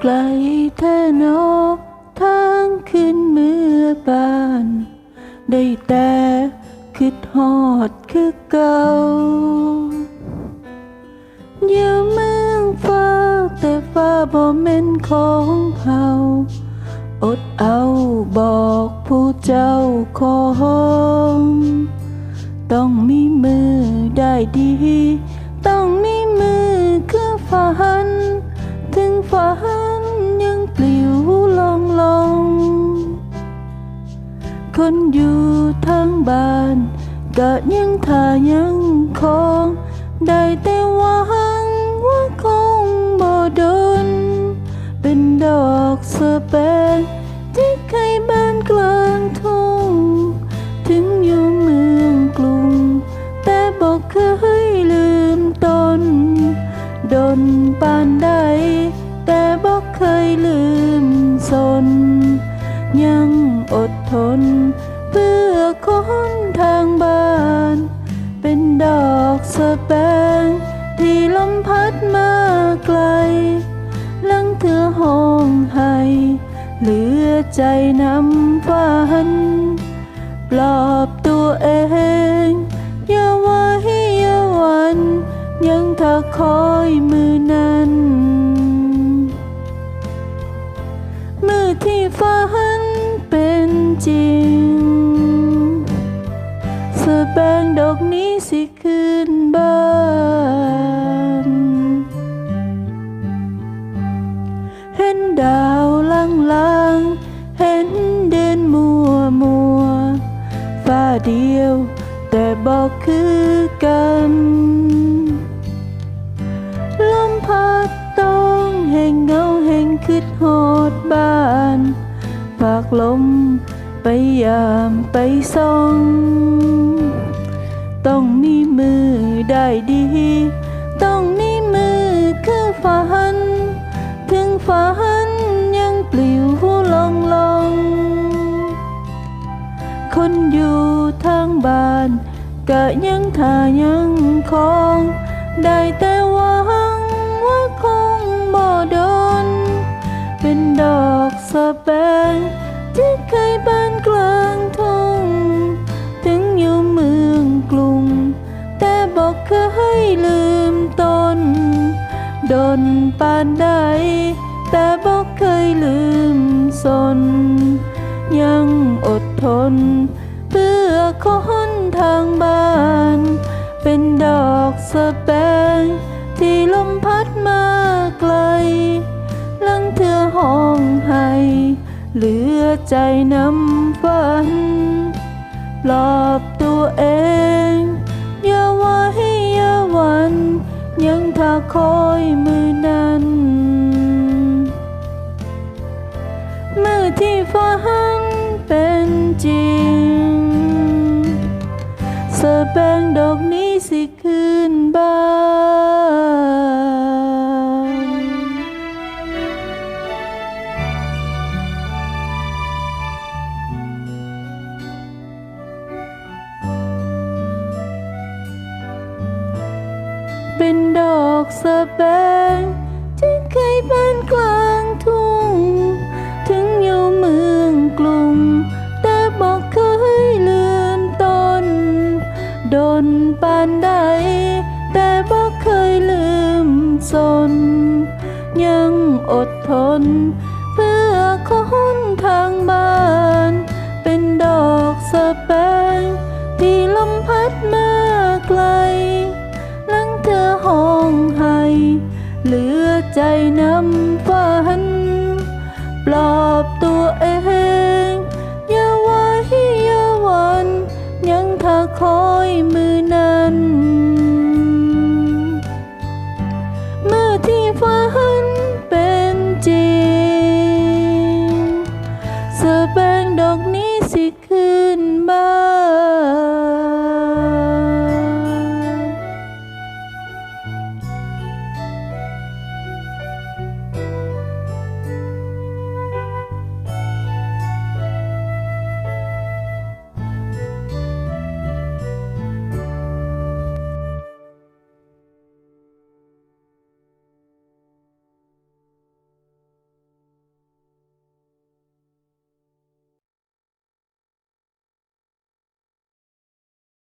ไกลแท่นอทางขึ้นเมื่อปาน ได้แต่คิดฮอดคือเก่าอย่าเมืองฟ้าแต่ฟ้าบ่แม่นของเฮาอดเอาบอกผู้เจ้าของต้องมีมือได้ดี ต้องมีมือคือฝัน ถึงฝันยังปลิวลองลองคนอยู่ทางบ้านก็ยังท่ายังคงได้แต่หวังว่าคงบ่โดน เป็นดอกสะแปงที่เคยบานกลางทุ่ง ถึงอยู่เมืองกรุง แต่บอกเคยลืมตน ดนปานใด สะแปงที่ลมพัดมาไกล ลังเธอห้องให้เหลือใจนำฝัน ปลอบตัวเอง อย่าไว้อย่าหวัน ยังถ้าคอยมือนั้น มือที่ฝันเป็นจริงสะแบงด อกคือกัน ลมพัดต้องแห่งเงาแห่งคิดหอดบ้านฝากลมไปยามไปส่องต้องมีมือได้ดี ต้องมีมือคือฝัน ถึงฝัน ก็ยังท่ายังคองได้แต่หวังว่าคงบ่โดน เป็นดอกสะแปงที่เคยบานกลางทุ่ง ถึงอยู่เมืองกรุง แต่บอกเคยลืมตนดนปานใด แต่บอกเคยลืมสน ยังอดทน เพื่อคนทางบ้าน เป็นดอกสะแปงที่ลมพัดมาไกล ลังเธอห้องให้เหลือใจน้ำฝัน ปลอบตัวเอง อย่าไว้อย่าหวัน ยังถ้าคอยมือนั้นมือที่ฝันเป็นจริง แบงดอกนี้สิคืนบ้านเป็นดอกสะแบงที่เคยบานกลา สน ยังอดทน เพื่อคนทางบ้าน เป็นดอกสะแปงที่ลมพัดมาไกล ลังเธอห้องให้เหลือใจน้ำ ที่ฝันเป็นจริง